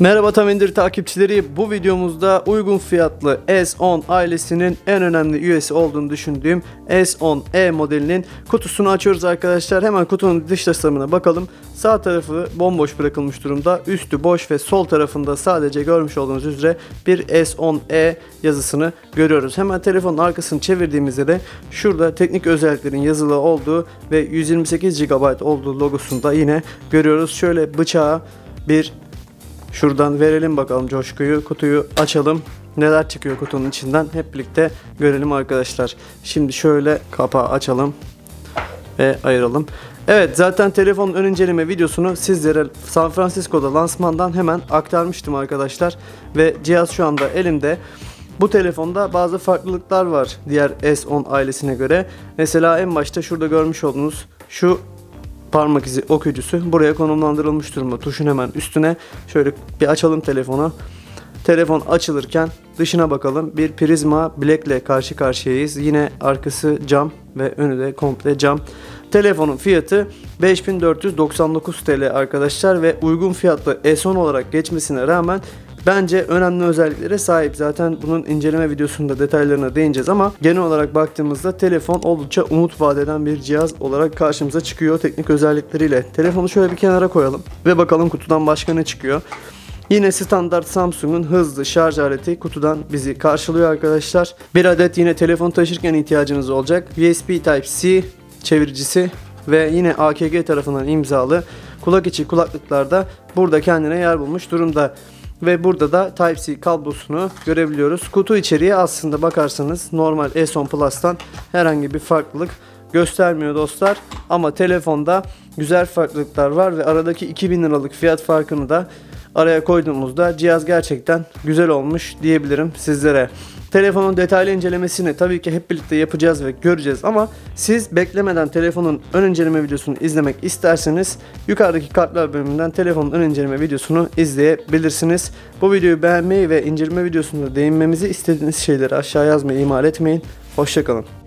Merhaba Tamindir takipçileri. Bu videomuzda uygun fiyatlı S10 ailesinin en önemli üyesi olduğunu düşündüğüm S10e modelinin kutusunu açıyoruz arkadaşlar. Hemen kutunun dış tasarımına bakalım. Sağ tarafı bomboş bırakılmış durumda. Üstü boş ve sol tarafında sadece görmüş olduğunuz üzere bir S10e yazısını görüyoruz. Hemen telefonun arkasını çevirdiğimizde de şurada teknik özelliklerin yazılı olduğu ve 128 GB olduğu logosunu da yine görüyoruz. Şöyle bıçağı bir Şuradan verelim bakalım coşkuyu. Kutuyu açalım. Neler çıkıyor kutunun içinden hep birlikte görelim arkadaşlar. Şimdi şöyle kapağı açalım ve ayıralım. Evet zaten telefonun ön inceleme videosunu sizlere San Francisco'da lansmandan hemen aktarmıştım arkadaşlar. Ve cihaz şu anda elimde. Bu telefonda bazı farklılıklar var diğer S10 ailesine göre. Mesela en başta şurada görmüş olduğunuz şu parmak izi okuyucusu buraya konumlandırılmış durumda. Tuşun hemen üstüne şöyle bir açalım telefonu. Telefon açılırken dışına bakalım. Bir Prisma Black ile karşı karşıyayız. Yine arkası cam ve önü de komple cam. Telefonun fiyatı 5499 TL arkadaşlar ve uygun fiyatlı S10 olarak geçmesine rağmen Bence önemli özelliklere sahip. Zaten bunun inceleme videosunda detaylarına değineceğiz ama genel olarak baktığımızda telefon oldukça umut vadeden bir cihaz olarak karşımıza çıkıyor teknik özellikleriyle. Telefonu şöyle bir kenara koyalım ve bakalım kutudan başka ne çıkıyor. Yine standart Samsung'un hızlı şarj aleti kutudan bizi karşılıyor arkadaşlar. Bir adet yine telefon taşırken ihtiyacınız olacak. USB Type-C çeviricisi ve yine AKG tarafından imzalı kulak içi kulaklıklarda burada kendine yer bulmuş durumda. Ve burada da Type-C kablosunu görebiliyoruz. Kutu içeriği aslında bakarsanız normal S10 Plus'tan herhangi bir farklılık göstermiyor dostlar. Ama telefonda güzel farklılıklar var ve aradaki 2000 liralık fiyat farkını da araya koyduğumuzda cihaz gerçekten güzel olmuş diyebilirim sizlere. Telefonun detaylı incelemesini tabii ki hep birlikte yapacağız ve göreceğiz ama siz beklemeden telefonun ön inceleme videosunu izlemek isterseniz yukarıdaki kartlar bölümünden telefonun ön inceleme videosunu izleyebilirsiniz. Bu videoyu beğenmeyi ve inceleme videosunda değinmemizi istediğiniz şeyleri aşağı yazmayı ihmal etmeyin. Hoşçakalın.